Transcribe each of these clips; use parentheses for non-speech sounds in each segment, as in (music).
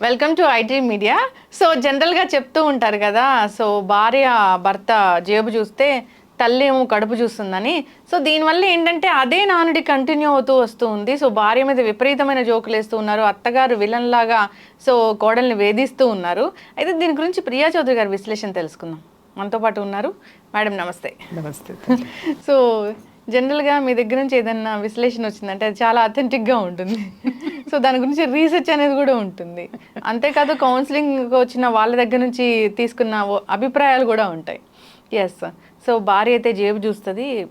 Welcome to IT media so జనరల్గా చెప్తూ ఉంటారు కదా సో భార్య భర్త జేబు చూస్తే తల్లి ఏమో కడుపు చూస్తుందని. సో దీనివల్ల ఏంటంటే అదే నానుడి కంటిన్యూ అవుతూ వస్తూ ఉంది. సో భార్య మీద విపరీతమైన జోకులు వేస్తూ ఉన్నారు. అత్తగారు విలన్ లాగా సో కోడల్ని వేధిస్తూ ఉన్నారు. అయితే దీని గురించి ప్రియా చౌదరి గారి విశ్లేషణ తెలుసుకుందాం. మనతో పాటు ఉన్నారు. మేడం నమస్తే. నమస్తే. (laughs) సో జనరల్గా మీ దగ్గర నుంచి ఏదైనా విశ్లేషణ వచ్చిందంటే అది చాలా అథెంటిక్గా ఉంటుంది. (laughs) సో దాని గురించి రీసెర్చ్ అనేది కూడా ఉంటుంది. అంతేకాదు కౌన్సిలింగ్ వచ్చిన వాళ్ళ దగ్గర నుంచి తీసుకున్న ఓ- అభిప్రాయాలు కూడా ఉంటాయి. ఎస్ సో భార్య అయితే జేబు చూస్తుంది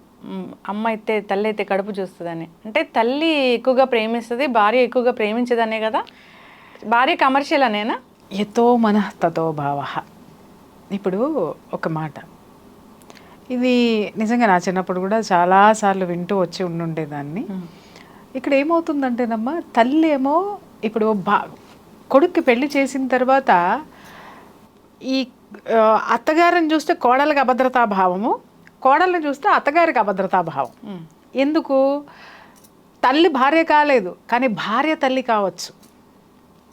అమ్మ అయితే తల్లి అయితే కడుపు చూస్తుందని. అంటే తల్లి ఎక్కువగా ప్రేమిస్తుంది భార్య ఎక్కువగా ప్రేమించదనే కదా? భార్య కమర్షియల్ అనేనా? యతో మన తతో భావ. ఇప్పుడు ఒక మాట. ఇది నిజంగా నా చిన్నప్పుడు కూడా చాలాసార్లు వింటూ వచ్చి ఉండుండేదాన్ని. ఇక్కడ ఏమవుతుందంటేనమ్మా తల్లి ఏమో ఇప్పుడు బా కొడుక్కి పెళ్ళి చేసిన తర్వాత ఈ అత్తగారిని చూస్తే కోడలికి అభద్రతా భావము కోడల్ని చూస్తే అత్తగారికి అభద్రతా భావం. ఎందుకు? తల్లి భార్య కాలేదు కానీ భార్య తల్లి కావచ్చు.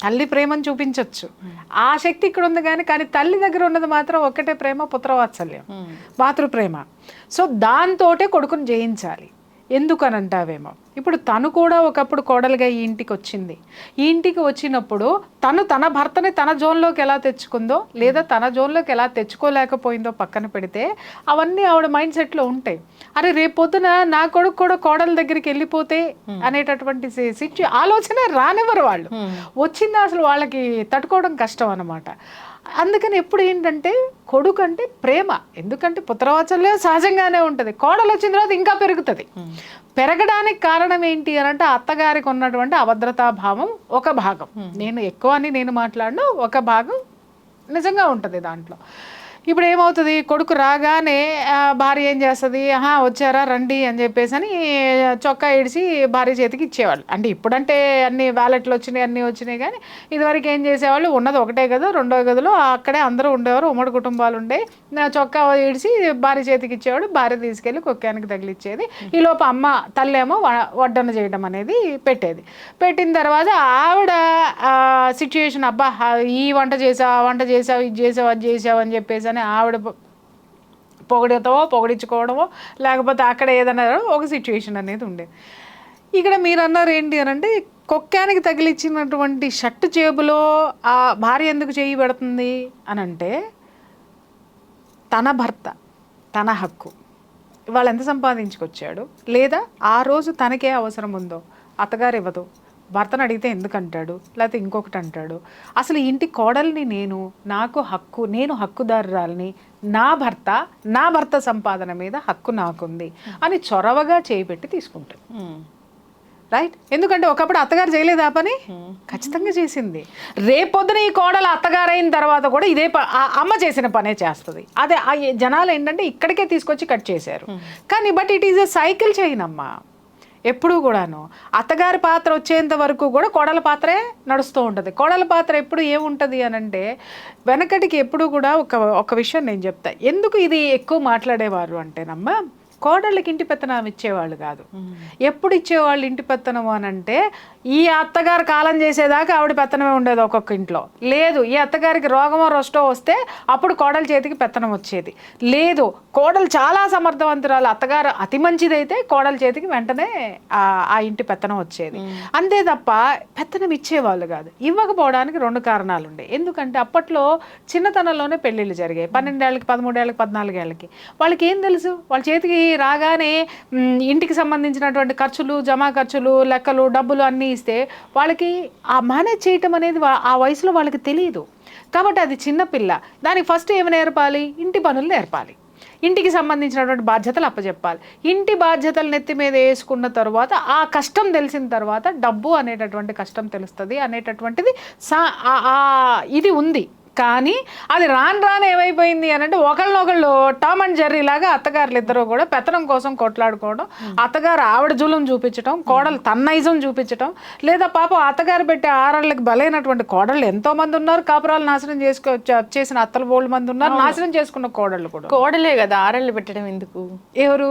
తల్లి ప్రేమను చూపించవచ్చు ఆ శక్తి ఇక్కడ ఉంది కానీ కానీ తల్లి దగ్గర ఉన్నది మాత్రం ఒక్కటే ప్రేమ పుత్రవాత్సల్యం. మాతృప్రేమ. సో దాంతోటే కొడుకుని జయించాలి. ఎందుకనంటావేమో? ఇప్పుడు తను కూడా ఒకప్పుడు కోడలుగా ఈ ఇంటికి వచ్చింది ఈ ఇంటికి వచ్చినప్పుడు తను తన భర్తని తన జోన్లోకి ఎలా తెచ్చుకుందో లేదా తన జోన్లోకి ఎలా తెచ్చుకోలేకపోయిందో పక్కన పెడితే అవన్నీ ఆవిడ మైండ్ సెట్లో ఉంటాయి. అరే రేపొద్దున నా కొడుకు కూడా కోడల దగ్గరికి వెళ్ళిపోతే అనేటటువంటి సిచ్యు ఆలోచన రానివ్వరు వాళ్ళు. వచ్చింది అసలు వాళ్ళకి తట్టుకోవడం కష్టం అన్నమాట. అందుకని ఎప్పుడు ఏంటంటే కొడుకు అంటే ప్రేమ. ఎందుకంటే పుత్రవాత్సల్యం సహజంగానే ఉంటుంది. కోడలు వచ్చిన తర్వాత ఇంకా పెరుగుతుంది. పెరగడానికి కారణం ఏంటి అని అంటే అత్తగారికి ఉన్నటువంటి అభద్రతా భావం ఒక భాగం. నేను ఎక్కువ అని నేను మాట్లాడను ఒక భాగం నిజంగా ఉంటుంది దాంట్లో. ఇప్పుడు ఏమవుతుంది కొడుకు రాగానే భార్య ఏం చేస్తుంది? ఆహా వచ్చారా రండి అని చెప్పేసి అని చొక్కా ఇడిచి భార్య చేతికి ఇచ్చేవాళ్ళు. అంటే ఇప్పుడంటే అన్ని వ్యాలెట్లు వచ్చినాయి అన్నీ వచ్చినాయి కానీ ఇదివరకు ఏం చేసేవాళ్ళు? ఉన్నది ఒకటే గదు రెండో గదిలో అక్కడే అందరూ ఉండేవారు ఉమ్మడి కుటుంబాలు ఉండే. చొక్కా ఇడిచి భార్య చేతికి ఇచ్చేవాడు భార్య తీసుకెళ్ళి కుక్కానికి తగిలిచ్చేది. ఈ అమ్మ తల్లేమో వడ్డన చేయడం అనేది పెట్టేది. పెట్టిన తర్వాత ఆవిడ సిచ్యుయేషన్ అబ్బా ఈ వంట చేసావు ఆ వంట చేసావు ఇది చేసావు అది చేసావు అని చెప్పేసి అని ఆవిడ పొగిడతావో పొగిడించుకోవడమో పొగడించుకోవడమో లేకపోతే అక్కడ ఏదన్నా ఒక సిచ్యువేషన్ అనేది ఉండేది ఇక్కడ మీరు అన్నారు ఏంటి అని అంటే కొక్కానికి తగిలిచ్చినటువంటి షర్ట్ జేబులో ఆ భార్య ఎందుకు చేయి పెడుతుంది అని అంటే తన భర్త తన హక్కు. వాళ్ళు ఎంత సంపాదించుకొచ్చాడు? లేదా ఆ రోజు తనకే అవసరం ఉందో అత్తగారు ఇవ్వదు. భర్తను అడిగితే ఎందుకు అంటాడు లేకపోతే ఇంకొకటి అంటాడు? అసలు ఇంటి కోడల్ని నేను నాకు హక్కు నేను హక్కుదారురాలని నా భర్త నా భర్త సంపాదన మీద హక్కు నాకుంది అని చొరవగా చేయిపెట్టి తీసుకుంటాడు రైట్ ఎందుకంటే ఒకప్పుడు అత్తగారు చేయలేదు ఆ పని? ఖచ్చితంగా చేసింది. రేపొద్దున ఈ కోడలు అత్తగారు అయిన తర్వాత కూడా ఇదే అమ్మ చేసిన పనే చేస్తుంది. అదే ఆ జనాలు ఏంటంటే ఇక్కడికే తీసుకొచ్చి కట్ చేశారు. కానీ but it is a cycle chain అమ్మా. ఎప్పుడూ కూడాను. అత్తగారి పాత్ర వచ్చేంత వరకు కూడా కోడల పాత్రే నడుస్తూ ఉంటుంది. కోడల పాత్ర ఎప్పుడు ఏముంటుంది అని అంటే వెనకటికి ఎప్పుడు కూడా ఒక ఒక విషయం నేను చెప్తా. ఎందుకు ఇది ఎక్కువ మాట్లాడేవారు అంటేనమ్మా కోడళ్ళకి ఇంటి పెత్తనం ఇచ్చేవాళ్ళు కాదు. ఎప్పుడు ఇచ్చేవాళ్ళు ఇంటి పెత్తనం అని అంటే ఈ అత్తగారు కాలం చేసేదాకా ఆవిడ పెత్తనమే ఉండేది ఒక్కొక్క ఇంట్లో. లేదు ఈ అత్తగారికి రోగమో రొస్టో వస్తే అప్పుడు కోడల చేతికి పెత్తనం వచ్చేది. లేదు కోడలు చాలా సమర్థవంతురాలు. అత్తగారు అతి మంచిదైతే కోడల చేతికి వెంటనే ఆ ఆ ఇంటి పెత్తనం వచ్చేది. అంతే తప్ప పెత్తనం ఇచ్చేవాళ్ళు కాదు. ఇవ్వకపోవడానికి రెండు కారణాలు ఉండే. ఎందుకంటే అప్పట్లో చిన్నతనంలోనే పెళ్ళిళ్ళు జరిగాయి. పన్నెండేళ్ళకి పదమూడేళ్ళకి పద్నాలుగేళ్ళకి. వాళ్ళకి ఏం తెలుసు? వాళ్ళ చేతికి రాగానే ఇంటికి సంబంధించినటువంటి ఖర్చులు జమా ఖర్చులు లెక్కలు డబ్బులు అన్నీ ఇస్తే వాళ్ళకి ఆ మేనేజ్ చేయటం అనేది ఆ వయసులో వాళ్ళకి తెలియదు కాబట్టి అది చిన్నపిల్ల దానికి ఫస్ట్ ఏమి నేర్పాలి? ఇంటి పనులు నేర్పాలి. ఇంటికి సంబంధించినటువంటి బాధ్యతలు అప్పచెప్పాలి ఇంటి బాధ్యతలు నెత్తి మీద వేసుకున్న తర్వాత ఆ కష్టం తెలిసిన తర్వాత డబ్బు అనేటటువంటి కష్టం తెలుస్తుంది అనేటటువంటిది సా ఇది ఉంది. కానీ అది రాను రాను ఏమైపోయింది అని అంటే ఒకళ్ళనొకళ్ళు టామ్ అండ్ జెర్రీ లాగా అత్తగారులు ఇద్దరు కూడా పెత్తనం కోసం కొట్లాడుకోవడం అత్తగారు ఆవిడ జులం చూపించడం కోడలు తన్నైజం చూపించడం లేదా పాపం అత్తగారు పెట్టే ఆరాళ్ళకి బలైనటువంటి కోడళ్ళు ఎంతో మంది ఉన్నారు కాపురాలు నాశనం చేసుకో చేసిన అత్తలు బోళ్ళు మంది ఉన్నారు నాశనం చేసుకున్న కోడళ్ళు కూడా. కోడలే కదా ఆరళ్ళు పెట్టడం ఎందుకు? ఎవరు?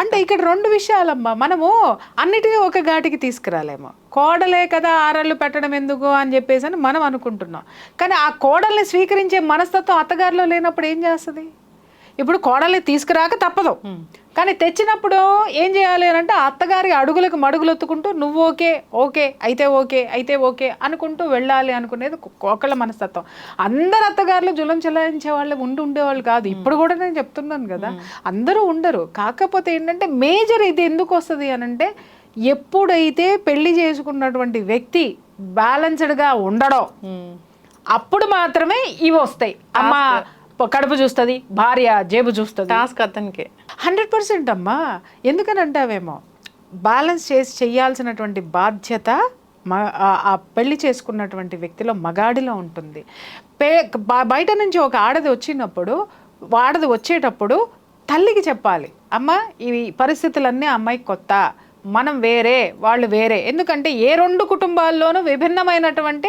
అంటే ఇక్కడ రెండు విషయాలమ్మా మనము అన్నిటినీ ఒక ఘాటికి తీసుకురాలేము. కోడలే కదా ఆరళ్ళు పెట్టడం ఎందుకు అని చెప్పేసి అని మనం అనుకుంటున్నాం. కానీ ఆ కోడల్ని స్వీకరించే మనస్తత్వం అత్తగారిలో లేనప్పుడు ఏం చేస్తుంది? ఇప్పుడు కోడల్ని తీసుకురాక తప్పదు. కానీ తెచ్చినప్పుడు ఏం చేయాలి అని అంటే అత్తగారి అడుగులకు మడుగులొత్తుకుంటూ నువ్వు ఓకే ఓకే అయితే ఓకే అయితే ఓకే అనుకుంటూ వెళ్ళాలి అనుకునేది ఒక్- ఒకళ్ళ మనస్తత్వం. అందరు అత్తగారులు జులం చెలాయించే వాళ్ళు ఉండి ఉండేవాళ్ళు కాదు. ఇప్పుడు కూడా నేను చెప్తున్నాను కదా. అందరూ ఉండరు. కాకపోతే ఏంటంటే మేజర్ ఇది ఎందుకు వస్తుంది అని అంటే ఎప్పుడైతే పెళ్ళి చేసుకున్నటువంటి వ్యక్తి బ్యాలెన్స్డ్గా ఉండడం. అప్పుడు మాత్రమే ఇవి వస్తాయి. అమ్మ కడుపు చూస్తుంది భార్య జేబు చూస్తుంది. టాస్క్ అతనికే. హండ్రెడ్ పర్సెంట్ అమ్మా. ఎందుకని అంటావేమో? బ్యాలెన్స్ చేసి చేయాల్సినటువంటి బాధ్యత మ ఆ- పెళ్ళి చేసుకున్నటువంటి వ్యక్తిలో మగాడిలో ఉంటుంది. పే బయట నుంచి ఒక ఆడది వచ్చినప్పుడు ఆడది వచ్చేటప్పుడు తల్లికి చెప్పాలి. అమ్మ ఈ పరిస్థితులన్నీ అమ్మాయికి కొత్త. మనం వేరే వాళ్ళు వేరే. ఎందుకంటే ఏ రెండు కుటుంబాల్లోనూ విభిన్నమైనటువంటి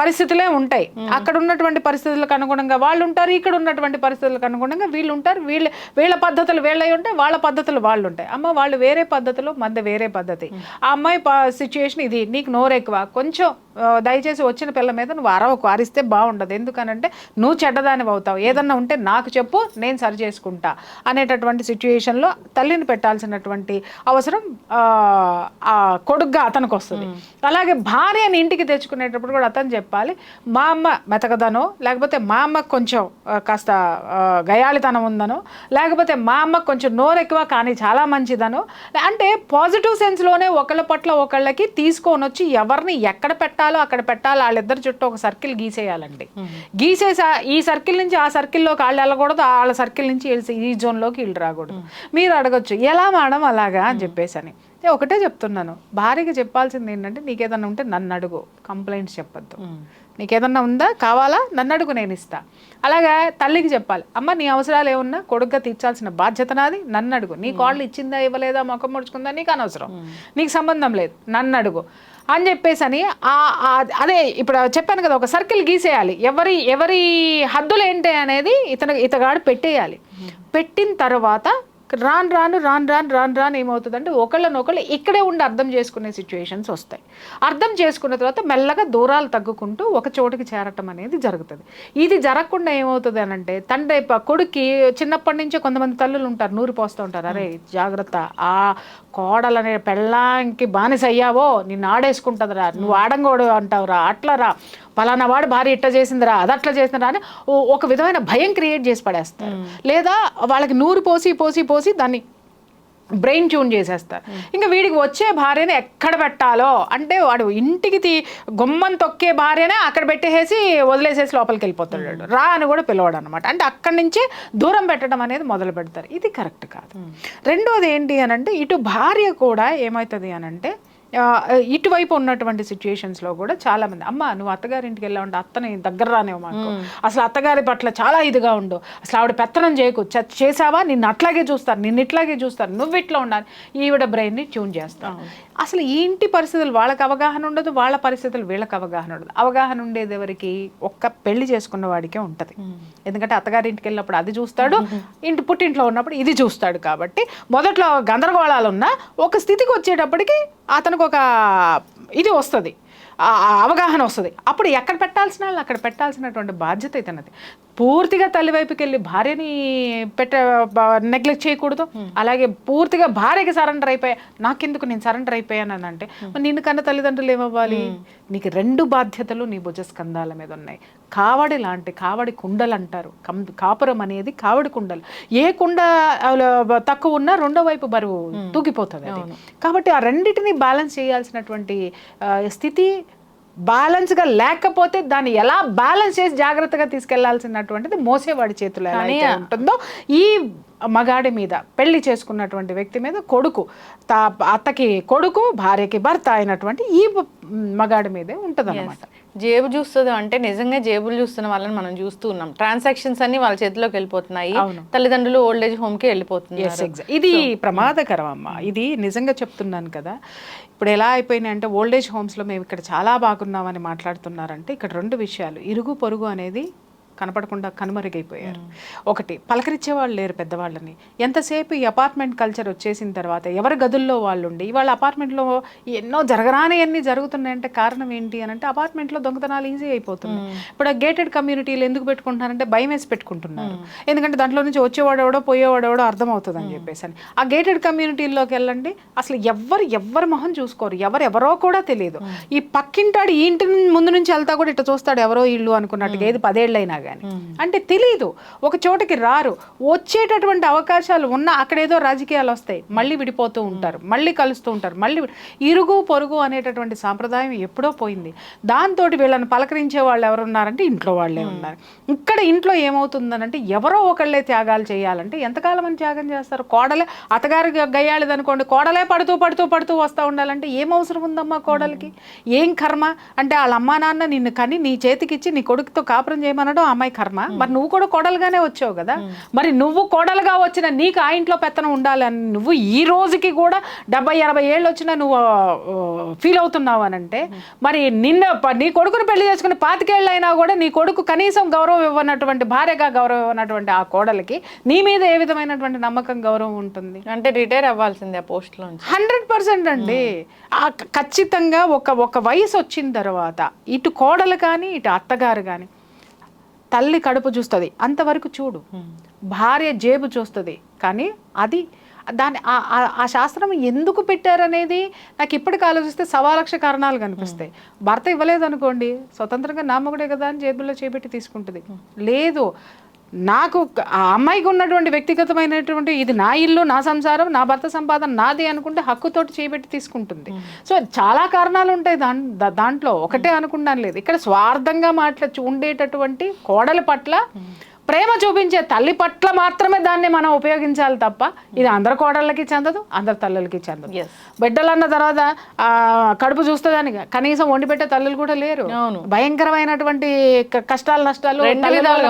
పరిస్థితులే ఉంటాయి. అక్కడ ఉన్నటువంటి పరిస్థితులకు అనుగుణంగా వాళ్ళు ఉంటారు ఇక్కడ ఉన్నటువంటి పరిస్థితులకు అనుగుణంగా వీళ్ళు ఉంటారు వీళ్ళ వీళ్ళ పద్ధతులు వీళ్ళవి ఉంటాయి వాళ్ళ పద్ధతులు వాళ్ళు ఉంటాయి అమ్మ వాళ్ళు వేరే పద్ధతులు మంది వేరే పద్ధతి. ఆ అమ్మాయి సిచ్యుయేషన్ ఇది నీకు నోరు ఎక్కువ కొంచెం దయచేసి వచ్చిన పిల్ల మీద నువ్వు అరవకు అరిస్తే బాగుండదు. ఎందుకనంటే నువ్వు చెడ్డదానివి అవుతావు. ఏదన్నా ఉంటే నాకు చెప్పు నేను సరి చేసుకుంటా అనేటటువంటి సిచ్యుయేషన్లో తల్లిని పెట్టాల్సినటువంటి అవసరం కొడుగ్గా అతనికి వస్తుంది అలాగే భార్యని ఇంటికి తెచ్చుకునేటప్పుడు కూడా అతను చెప్పాలి మా అమ్మ మెతకదనో లేకపోతే మా అమ్మకు కొంచెం కాస్త గయాళితనం ఉందనో లేకపోతే మా అమ్మకు కొంచెం నోరు ఎక్కువ కానీ చాలా మంచిదనో అంటే పాజిటివ్ సెన్స్లోనే ఒకళ్ళ పట్ల ఒకళ్ళకి తీసుకొని వచ్చి ఎవరిని ఎక్కడ పెట్టాలో అక్కడ పెట్టాలి వాళ్ళిద్దరి చుట్టూ ఒక సర్కిల్ గీసేయాలండి. గీసేసి ఈ సర్కిల్ నుంచి ఆ సర్కిల్లోకి వాళ్ళు వెళ్ళకూడదు వాళ్ళ సర్కిల్ నుంచి వీళ్ళు ఈ జోన్లోకి వీళ్ళు రాకూడదు. మీరు అడగొచ్చు ఎలా మేడం అలాగా అని చెప్పేసి ఒకటే చెప్తున్నాను భార్యకి చెప్పాల్సింది ఏంటంటే నీకేదన్నా ఉంటే నన్ను అడుగు కంప్లైంట్స్ చెప్పొద్దు. నీకేదన్నా ఉందా కావాలా నన్ను అడుగు నేను ఇస్తా. అలాగా తల్లికి చెప్పాలి అమ్మ నీ అవసరాలు ఏమున్నా కొడుగ్గా తీర్చాల్సిన బాధ్యత నాది నన్ను అడుగు. నీ కాళ్ళు ఇచ్చిందా ఇవ్వలేదా మొఖం ముడుచుకుందా నీకు అనవసరం. నీకు సంబంధం లేదు నన్ను అడుగు. అని చెప్పేసి అని అదే ఇప్పుడు చెప్పాను కదా ఒక సర్కిల్ గీసేయాలి. ఎవరి ఎవరి హద్దులు ఏంటి అనేది ఇతను ఇతగాడు పెట్టేయాలి. పెట్టిన తర్వాత రాను రాను రాను రాను రాను రాను ఏమవుతుందంటే ఒకళ్ళనొకళ్ళు ఇక్కడే ఉండి అర్థం చేసుకునే సిచ్యువేషన్స్ వస్తాయి. అర్థం చేసుకున్న తర్వాత మెల్లగా దూరాలు తగ్గుకుంటూ ఒక చోటుకి చేరటం అనేది జరుగుతుంది. ఇది జరగకుండా ఏమవుతుంది అని అంటే తండ్రి కొడుక్కి చిన్నప్పటి నుంచే కొంతమంది తల్లులు ఉంటారు నూరి పోస్తూ ఉంటారు. అరే జాగ్రత్త ఆ కోడలనే పెళ్ళాంకి బానిస అయ్యావో నిన్ను ఆడేసుకుంటుందిరా నువ్వు ఆడంగోడు అంటావురా అట్లరా పలానా వాడు భార్య ఇట్లా చేసిందిరా అది అట్లా చేసిందిరా అని ఒక విధమైన భయం క్రియేట్ చేసి పడేస్తారు. లేదా వాళ్ళకి నూరు పోసి పోసి పోసి దాన్ని బ్రెయిన్ ట్యూన్ చేసేస్తారు. ఇంకా వీడికి వచ్చే భార్యని ఎక్కడ పెట్టాలో? అంటే వాడు ఇంటికి తీ గుమ్మం తొక్కే భార్యనే అక్కడ పెట్టేసి వదిలేసేసి లోపలికి వెళ్ళిపోతాడు. వాడు. రా అని కూడా పిలవడు అనమాట అంటే అక్కడి నుంచి దూరం పెట్టడం అనేది మొదలు పెడతారు. ఇది కరెక్ట్ కాదు. రెండోది ఏంటి అని అంటే ఇటు భార్య కూడా ఏమవుతుంది అని అంటే ఇటువైపు ఉన్నటువంటి situations లో కూడా చాలా మంది అమ్మ నువ్వు అత్తగారింటికి వెళ్ళా ఉంటే అత్తని దగ్గర రానేవు మాకు. అసలు అత్తగారి పట్ల చాలా ఇదిగా ఉండు. అసలు ఆవిడ పెత్తనం చేయకు. చేసావా నిన్ను అట్లాగే చూస్తారు. నిన్ను ఇట్లాగే చూస్తారు. నువ్వు ఇట్లా ఉండాలి. ఈవిడ బ్రెయిన్ని ట్యూన్ చేస్తావు అసలు ఇంటి పరిస్థితులు వాళ్ళకి అవగాహన ఉండదు వాళ్ళ పరిస్థితులు వీళ్ళకి అవగాహన ఉండదు. అవగాహన ఉండేది ఎవరికి? ఒక్క పెళ్ళి చేసుకున్న వాడికే ఉంటుంది. ఎందుకంటే అత్తగారింటికి వెళ్ళినప్పుడు అది చూస్తాడు ఇంటి పుట్టింట్లో ఉన్నప్పుడు ఇది చూస్తాడు కాబట్టి మొదట్లో గందరగోళాలు ఉన్నా ఒక స్థితికి వచ్చేటప్పటికి అతనికి ఒక ఇది వస్తుంది. అవగాహన వస్తుంది. అప్పుడు ఎక్కడ పెట్టాల్సిన వాళ్ళు? అక్కడ పెట్టాల్సినటువంటి బాధ్యత ఇతనది. పూర్తిగా తల్లి వైపుకి వెళ్ళి భార్యని పెట్ట నెగ్లెక్ట్ చేయకూడదు. అలాగే పూర్తిగా భార్యకి సరెండర్ అయిపోయా నాకెందుకు నేను సరెండర్ అయిపోయాను అని అంటే నిన్ను కన్న తల్లిదండ్రులు ఏమవ్వాలి? నీకు రెండు బాధ్యతలు నీ భుజ స్కంధాల మీద ఉన్నాయి. కావడి లాంటి కావడి కుండలు అంటారు. కం కాపురం అనేది కావడి కుండలు. ఏ కుండ తక్కువ ఉన్నా రెండో వైపు బరువు తూగిపోతుంది కాబట్టి ఆ రెండింటిని బ్యాలెన్స్ చేయాల్సినటువంటి స్థితి బ్యాలెన్స్గా లేకపోతే దాన్ని ఎలా బ్యాలెన్స్ చేసి జాగ్రత్తగా తీసుకెళ్ళాల్సినటువంటిది మోసేవాడి చేతిలో ఎలా ఉంటుందో ఈ మగాడి మీద పెళ్ళి చేసుకున్నటువంటి వ్యక్తి మీద కొడుకు తా అత్తకి కొడుకు భార్యకి భర్త అయినటువంటి ఈ మగాడి మీదే ఉంటుంది జేబు చూస్తుంది అంటే నిజంగా జేబులు చూస్తున్న వాళ్ళని మనం చూస్తూ ఉన్నాం. ట్రాన్సాక్షన్స్ అన్ని వాళ్ళ చేతిలోకి వెళ్ళిపోతున్నాయి. తల్లిదండ్రులు ఓల్డ్ ఏజ్ హోమ్కి వెళ్ళిపోతున్నారు. ఇది ప్రమాదకరం అమ్మ ఇది నిజంగా చెప్తున్నాను కదా. ఇప్పుడు ఎలా అయిపోయినాయి అంటే ఓల్డేజ్ హోమ్స్లో మేము ఇక్కడ చాలా బాగున్నామని మాట్లాడుతున్నారంటే ఇక్కడ రెండు విషయాలు. ఇరుగు పొరుగు అనేది కనపడకుండా కనుమరుగైపోయారు. ఒకటి పలకరించే వాళ్ళు లేరు పెద్దవాళ్ళని. ఎంతసేపు ఈ అపార్ట్మెంట్ కల్చర్ వచ్చేసిన తర్వాత ఎవరి గదుల్లో వాళ్ళు ఉండి ఇవాళ అపార్ట్మెంట్లో ఎన్నో జరగరానివన్నీ జరుగుతున్నాయంటే కారణం ఏంటి అని అంటే అపార్ట్మెంట్లో దొంగతనాలు ఈజీ అయిపోతున్నాయి. ఇప్పుడు ఆ గేటెడ్ కమ్యూనిటీలు ఎందుకు పెట్టుకుంటున్నారంటే భయం వేసి పెట్టుకుంటున్నారు. ఎందుకంటే దాంట్లో నుంచి వచ్చేవాడు ఎవడో పోయేవాడు ఎవడో అర్థమవుతుంది అని చెప్పేసి అని ఆ గేటెడ్ కమ్యూనిటీలోకి వెళ్ళండి. అసలు ఎవ్వరు ఎవ్వరి మొహం చూసుకోరు. ఎవరు ఎవరో కూడా తెలియదు. ఈ పక్కింటాడు ఈ ఇంటి ముందు నుంచి వెళ్తా కూడా ఇట్లా చూస్తాడు ఎవరో ఇల్లు అనుకున్నట్టుగా ఏది పదేళ్ళైనా కానీ అంటే తెలియదు ఒక చోటకి రారు. వచ్చేటటువంటి అవకాశాలు ఉన్న అక్కడేదో రాజకీయాలు వస్తాయి. మళ్ళీ విడిపోతూ ఉంటారు. మళ్ళీ కలుస్తూ ఉంటారు. మళ్ళీ ఇరుగు పొరుగు అనేటటువంటి సాంప్రదాయం ఎప్పుడో పోయింది. దాంతో వీళ్ళని పలకరించే వాళ్ళు ఎవరు ఉన్నారంటే ఇంట్లో వాళ్ళే ఉన్నారు. ఇక్కడ ఇంట్లో ఏమవుతుందనంటే ఎవరో ఒకళ్ళే త్యాగాలు చేయాలంటే ఎంతకాలం అని త్యాగం చేస్తారు? కోడలే అత్తగారు గయ్యాళిది అనుకోండి కోడలే పడుతూ పడుతూ పడుతూ వస్తూ ఉండాలంటే ఏం అవసరం ఉందమ్మా కోడలికి? ఏం కర్మ? అంటే వాళ్ళ అమ్మా నాన్న నిన్ను కని నీ చేతికిచ్చి నీ కొడుకుతో కాపురం చేయమనడం అమ్మాయి కర్మ. మరి నువ్వు కూడా కోడలుగానే వచ్చావు కదా. మరి నువ్వు కోడలుగా వచ్చిన నీకు ఆ ఇంట్లో పెత్తనం ఉండాలని నువ్వు ఈ రోజుకి కూడా డెబ్బై ఎనభై ఏళ్ళు వచ్చినా నువ్వు ఫీల్ అవుతున్నావు అని అంటే మరి నిన్న నీ కొడుకుని పెళ్ళి చేసుకుని పాతికేళ్ళు అయినా కూడా నీ కొడుకు కనీసం గౌరవం ఇవ్వనటువంటి భార్యగా గౌరవం ఇవ్వనటువంటి ఆ కోడలికి నీ మీద ఏ విధమైనటువంటి నమ్మకం గౌరవం ఉంటుంది? అంటే రిటైర్ అవ్వాల్సిందే ఆ పోస్ట్ లోంచి హండ్రెడ్ పర్సెంట్ అండి. ఖచ్చితంగా ఒక ఒక వయసు వచ్చిన తర్వాత ఇటు కోడలు కానీ ఇటు అత్తగారు కానీ తల్లి కడుపు చూస్తుంది. అంతవరకు చూడు. భార్య జేబు చూస్తుంది. కానీ అది దాని ఆ- శాస్త్రం ఎందుకు పెట్టారనేది నాకు ఇప్పటికి ఆలోచిస్తే సవా లక్ష కారణాలు కనిపిస్తాయి. భర్త ఇవ్వలేదు అనుకోండి స్వతంత్రంగా నా మొగుడే కదా అని జేబులో చేపెట్టి తీసుకుంటుంది. లేదు నాకు ఆ అమ్మాయికి ఉన్నటువంటి వ్యక్తిగతమైనటువంటి ఇది నా ఇల్లు నా సంసారం నా భర్త సంపాదన నాది అనుకుంటే హక్కుతోటి చేపెట్టి తీసుకుంటుంది. సో చాలా కారణాలు ఉంటాయి దాంట్లో. ఒకటే అనుకున్నాను లేదు. ఇక్కడ స్వార్థంగా మాట్లా ఉండేటటువంటి కోడల పట్ల ప్రేమ చూపించే తల్లి పట్ల మాత్రమే దాన్ని మనం ఉపయోగించాలి తప్ప ఇది అందరి కోడళ్ళకి చెందదు అందరి తల్లులకి చెందదు. బిడ్డలు అన్న తర్వాత ఆ, కడుపు చూస్తుందని కనీసం వండి పెట్టే తల్లులు కూడా లేరు. భయంకరమైనటువంటి కష్టాలు నష్టాలు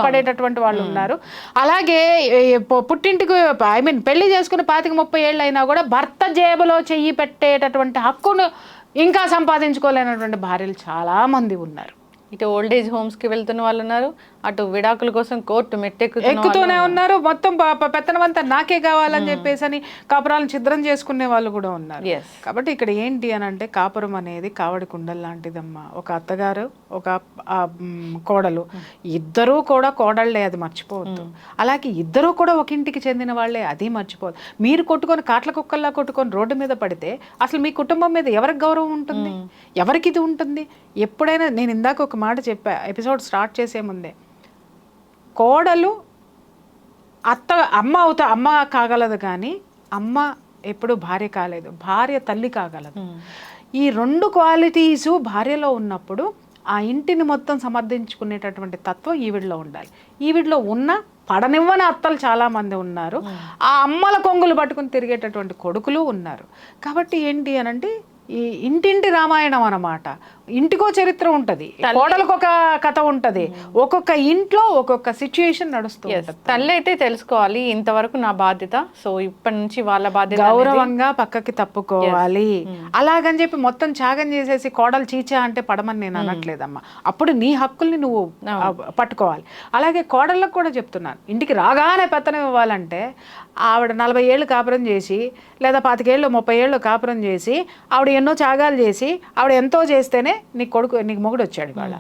పడేటటువంటి వాళ్ళు ఉన్నారు. అలాగే పుట్టింటికి ఐ మీన్ పెళ్ళి చేసుకుని పాతిక ముప్పై ఏళ్ళు అయినా కూడా భర్త జేబులో చెయ్యి పెట్టేటటువంటి హక్కును ఇంకా సంపాదించుకోలేనటువంటి భార్యలు చాలా మంది ఉన్నారు. ఇటు ఓల్డ్ ఏజ్ హోమ్స్కి వెళ్తున్న వాళ్ళు ఉన్నారు. అటు విడాకుల కోసం కోర్టు మెట్టెక్కుతున్న ఎక్కుతూనే ఉన్నారు. మొత్తం పెత్తనమంతా నాకే కావాలని చెప్పేసి అని కాపురాలను ఛిద్రం చేసుకునే వాళ్ళు కూడా ఉన్నారు. ఎస్ కాబట్టి ఇక్కడ ఏంటి అని అంటే కాపురం అనేది కావడి కుండలు లాంటిదమ్మా. ఒక అత్తగారు ఒక కోడలు. ఇద్దరూ కూడా కోడళ్ళే అది మర్చిపోవద్దు. అలాగే ఇద్దరూ కూడా ఒక ఇంటికి చెందిన వాళ్ళే అది మర్చిపోవద్దు. మీరు కొట్టుకొని కాట్ల కుక్కల్లా కొట్టుకొని రోడ్డు మీద పడితే అసలు మీ కుటుంబం మీద ఎవరికి గౌరవం ఉంటుంది? ఎవరికి ఇది ఉంటుంది? ఎప్పుడైనా నేను ఇందాక ఒక మాట చెప్పా ఎపిసోడ్ స్టార్ట్ చేసే ముందే. కోడలు అత్త అమ్మ అవుతా అమ్మ కాగలదు కానీ అమ్మ ఎప్పుడు భార్య కాలేదు. భార్య తల్లి కాగలదు. ఈ రెండు క్వాలిటీసు భార్యలో ఉన్నప్పుడు ఆ ఇంటిని మొత్తం సమర్థించుకునేటటువంటి తత్వం ఈవిడిలో ఉండాలి. ఈవిడిలో ఉన్న పడనివ్వని అత్తలు చాలా మంది ఉన్నారు ఆ అమ్మల కొంగులు పట్టుకుని తిరిగేటటువంటి కొడుకులు ఉన్నారు. కాబట్టి ఏంటి అనంటే ఈ ఇంటింటి రామాయణం అన్నమాట. ఇంటికో చరిత్ర ఉంటది. కోడలకు ఒక కథ ఉంటది. ఒక్కొక్క ఇంట్లో ఒక్కొక్క సిచ్యుయేషన్ నడుస్తూ ఉంటుంది. తల్లి అయితే తెలుసుకోవాలి. ఇంతవరకు నా బాధ్యత. సో ఇప్పటి నుంచి వాళ్ళ బాధ్యత గౌరవంగా పక్కకి తప్పుకోవాలి. అలాగని చెప్పి మొత్తం త్యాగం చేసేసి కోడలు చీచా అంటే పడమని నేను అనట్లేదమ్మా. అప్పుడు నీ హక్కుల్ని నువ్వు పట్టుకోవాలి. అలాగే కోడళ్ళకు కూడా చెప్తున్నాను. ఇంటికి రాగానే పెత్తనం ఇవ్వాలంటే ఆవిడ నలభై ఏళ్ళు కాపురం చేసి లేదా పాతికేళ్ళు ముప్పై ఏళ్ళు కాపురం చేసి ఆవిడ ఎన్నో త్యాగాలు చేసి ఆవిడ ఎంతో చేస్తేనే నీ కొడుకు నీకు మొగుడు వచ్చాడు వాళ్ళ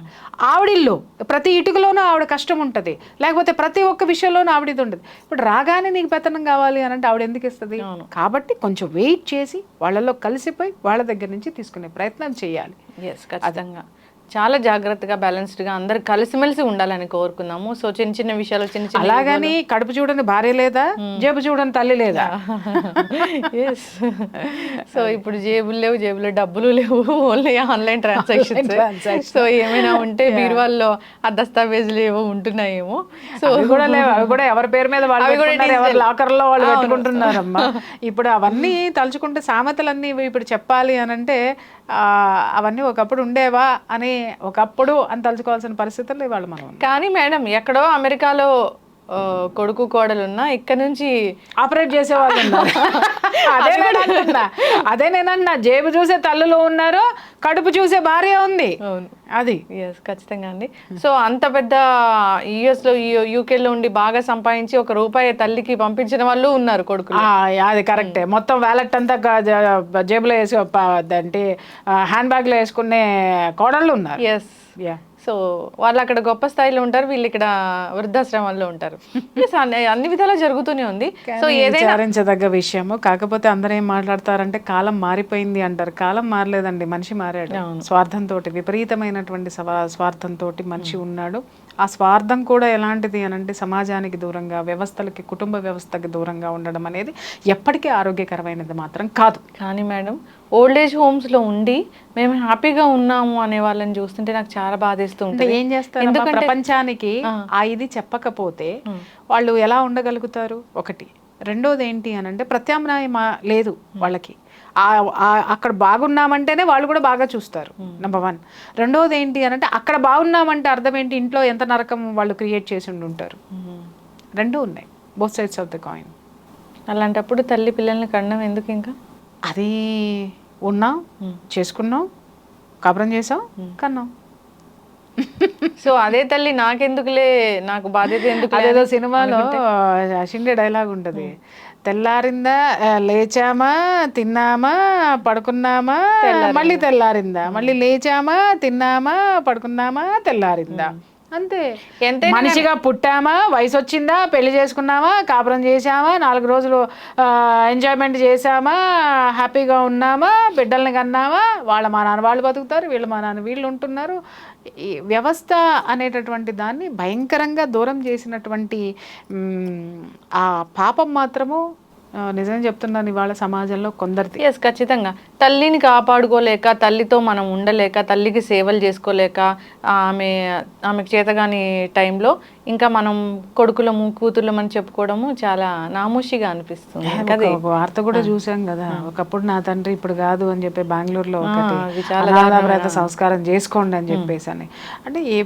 ఆవిడిల్లు ప్రతి ఇటుకలోనూ ఆవిడ కష్టం ఉంటుంది. లేకపోతే ప్రతి ఒక్క విషయంలోనూ ఆవిడది ఉండదు. ఇప్పుడు రాగానే నీకు పెత్తనం కావాలి అని అంటే ఆవిడ ఎందుకు ఇస్తుంది? కాబట్టి కొంచెం వెయిట్ చేసి వాళ్ళలో కలిసిపోయి వాళ్ళ దగ్గర నుంచి తీసుకునే ప్రయత్నం చేయాలి. ఖచ్చితంగా. చాలా జాగ్రత్తగా బ్యాలెన్స్డ్గా అందరు కలిసిమెలిసి ఉండాలని కోరుకుందాము. సో చిన్న చిన్న విషయాలు చిన్న చిన్న అలాగని కడుపు చూడని భార్య లేదా? జేబు చూడని తల్లి లేదా? (laughs) సో ఇప్పుడు జేబులు లేవు జేబులో డబ్బులు లేవు only online transactions transactions. So ఏమైనా ఉంటే బీరువాల్లో ఆ దస్తావేజులు ఏవో ఉంటున్నాయేమో. సో కూడా లేవు అవి కూడా ఎవరి పేరు మీద వాళ్ళు. లాకర్లో వాళ్ళు. పెట్టుకుంటున్నారమ్మా. ఇప్పుడు అవన్నీ తలుచుకుంటే సామెతలన్నీ ఇప్పుడు చెప్పాలి అని అంటే ఆ, అవన్నీ ఒకప్పుడు ఉండేవా అని ఒకప్పుడు అని తలుచుకోవాల్సిన పరిస్థితులు ఇవాళ మనం కానీ మేడం ఎక్కడో అమెరికాలో కొడుకు కోడలు ఉన్నా ఇక్కడ నుంచి ఆపరేట్ చేసే వాళ్ళు ఉన్నారు. (laughs) అదే నేను అంటున్నా. అదే నేనన్నా జేబు చూసే తల్లులు ఉన్నారు కడుపు చూసే భార్య ఉంది. అవును. అది. ఎస్ ఖచ్చితంగా అండి. సో అంత పెద్ద యుఎస్లో యూకేలో ఉండి బాగా సంపాదించి ఒక రూపాయి తల్లికి పంపించిన వాళ్ళు ఉన్నారు కొడుకులు. ఆ, అది కరెక్టే. మొత్తం వ్యాలెట్ అంతా జేబులో వేసి అంటే హ్యాండ్ బ్యాగ్లో వేసుకునే కోడళ్ళు ఉన్నారు. ఎస్ యా సో వాళ్ళు అక్కడ గొప్ప స్థాయిలో ఉంటారు వీళ్ళు ఇక్కడ వృద్ధాశ్రమాల్లో ఉంటారు. (laughs) అన్ని విధాలా జరుగుతూనే ఉంది. సో ఏదైనా విషయము కాకపోతే అందరూ ఏం మాట్లాడతారంటే కాలం మారిపోయింది అంటారు. కాలం మారలేదండి మనిషి మారాడు. స్వార్థంతో విపరీతమైనటువంటి స్వా- స్వార్థంతో మనిషి ఉన్నాడు. ఆ స్వార్థం కూడా ఎలాంటిది అని అంటే సమాజానికి దూరంగా వ్యవస్థలకి కుటుంబ వ్యవస్థకి దూరంగా ఉండడం అనేది ఎప్పటికీ ఆరోగ్యకరమైనది మాత్రం కాదు. కానీ మేడం ఓల్డ్ ఏజ్ హోమ్స్లో ఉండి మేము హ్యాపీగా ఉన్నాము అనే వాళ్ళని చూస్తుంటే నాకు చాలా బాధేస్తూ ఉంటుంది ఏం చేస్తారు ప్రపంచానికి ఆ. ఇది చెప్పకపోతే వాళ్ళు ఎలా ఉండగలుగుతారు? ఒకటి. రెండోది ఏంటి అని అంటే ప్రత్యామ్నాయం లేదు వాళ్ళకి. అక్కడ బాగున్నామంటేనే వాళ్ళు కూడా బాగా చూస్తారు నెంబర్ వన్ రెండోది ఏంటి అని అంటే అక్కడ బాగున్నామంటే అర్థం ఏంటి? ఇంట్లో ఎంత నరకం వాళ్ళు క్రియేట్ చేసి ఉండి ఉంటారు మ్మ్. రెండూ ఉన్నాయి both sides of the coin అలాంటప్పుడు తల్లి పిల్లల్ని కనడం ఎందుకు ఇంకా? అది ఉన్నాం చేసుకున్నాం కాపురం చేసాం కన్నాం. (laughs) సో అదే తల్లి నాకెందుకులే? నాకు బాధ్యత ఎందుకు అదేదో సినిమాలో షిండే డైలాగ్ ఉంటది. తెల్లారిందా లేచామా తిన్నామా పడుకున్నామా మళ్ళీ తెల్లారిందా? మళ్ళీ లేచామా తిన్నామా పడుకున్నామా తెల్లారిందా? అంతే. ఎంతైనా మనిషిగా పుట్టామా వయసు వచ్చిందా పెళ్ళి చేసుకున్నామా కాపురం చేసామా నాలుగు రోజులు ఎంజాయ్మెంట్ చేసామా హ్యాపీగా ఉన్నామా బిడ్డల్ని కన్నామా? వాళ్ళ మా నాన్న వాళ్ళు బతుకుతారు వీళ్ళు మా నాన్న వీళ్ళు ఉంటున్నారు. ఈ వ్యవస్థ అనేటటువంటి దాన్ని భయంకరంగా దూరం చేసినటువంటి ఆ పాపం మాత్రము నిజం చెప్తున్నాను ఇవాళ సమాజంలో కొందరిది. ఎస్ ఖచ్చితంగా. తల్లిని కాపాడుకోలేక తల్లితో మనం ఉండలేక తల్లికి సేవలు చేసుకోలేక ఆమె ఆమెకు చేతగాని టైంలో ఇంకా మనం కొడుకులము కూతుర్లమని చెప్పుకోవడము చాలా నామూషిగా అనిపిస్తుంది కదా. వార్త కూడా చూసాం కదా. ఒకప్పుడు నా తండ్రి ఇప్పుడు కాదు అని చెప్పి బెంగళూరులో ఒకటి చాలా సంస్కారం చేసుకోండి అని చెప్పేసి అని. అంటే ఏ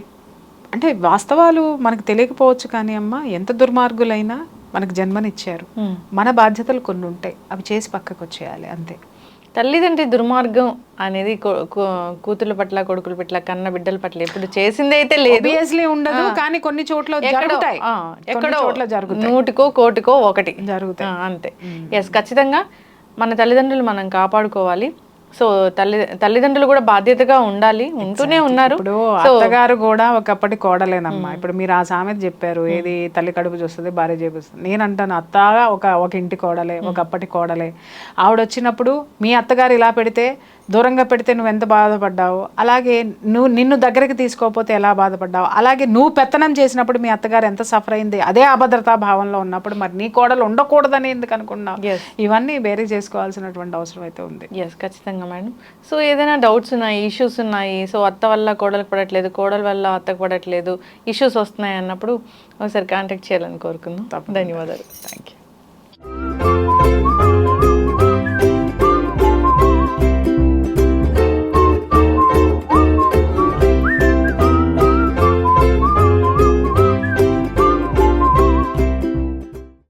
అంటే వాస్తవాలు మనకు తెలియకపోవచ్చు కానీ అమ్మ ఎంత దుర్మార్గులైనా మనకు జన్మనిచ్చారు. మన బాధ్యతలు కొన్ని ఉంటాయి. అవి చేసి పక్కకు వచ్చేయాలి అంతే. తల్లిదండ్రి దుర్మార్గం అనేది కూతుర్ల పట్ల కొడుకుల పట్ల కన్న బిడ్డల పట్ల ఎప్పుడు చేసింది అయితే లేదు. ఉండదు కానీ కొన్ని చోట్ల జరుగుతాయి. ఎక్కడో చోట్ల జరుగుతాయి. నూటికో కోటికో ఒకటి. జరుగుతాయి. అంతే. ఎస్ ఖచ్చితంగా మన తల్లిదండ్రులు మనం కాపాడుకోవాలి. సో తల్లి తల్లిదండ్రులు కూడా బాధ్యతగా ఉండాలి ఉంటూనే ఉన్నారు. ఇప్పుడు అత్తగారు కూడా ఒకప్పటి కోడలేనమ్మా. ఇప్పుడు మీరు ఆ సామెత చెప్పారు ఏది తల్లి కడుపు చూస్తుంది భార్య చేపిస్తుంది నేను అంటాను అత్తగా ఒక ఒక ఇంటి కోడలే ఒకప్పటి కోడలే. ఆవిడ వచ్చినప్పుడు మీ అత్తగారు ఇలా పెడితే దూరంగా పెడితే నువ్వు ఎంత బాధపడ్డావు? అలాగే నువ్వు నిన్ను దగ్గరికి తీసుకోకపోతే ఎలా బాధపడ్డావు? అలాగే నువ్వు పెత్తనం చేసినప్పుడు మీ అత్తగారు ఎంత సఫర్ అయింది? అదే అభద్రతా భావంలో ఉన్నప్పుడు మరి నీ కోడలు ఉండకూడదని ఎందుకు అనుకున్నావు. ఇవన్నీ వేరే చేసుకోవాల్సినటువంటి అవసరం అయితే ఉంది. ఎస్ ఖచ్చితంగా మేడం సో ఏదైనా డౌట్స్ ఉన్నాయి ఇష్యూస్ ఉన్నాయి సో అత్త వల్ల కోడలకు పడట్లేదు కోడల వల్ల అత్తకు పడట్లేదు ఇష్యూస్ వస్తున్నాయి అన్నప్పుడు ఒకసారి కాంటాక్ట్ చేయాలని కోరుకుందాం. ధన్యవాదాలు. Thank you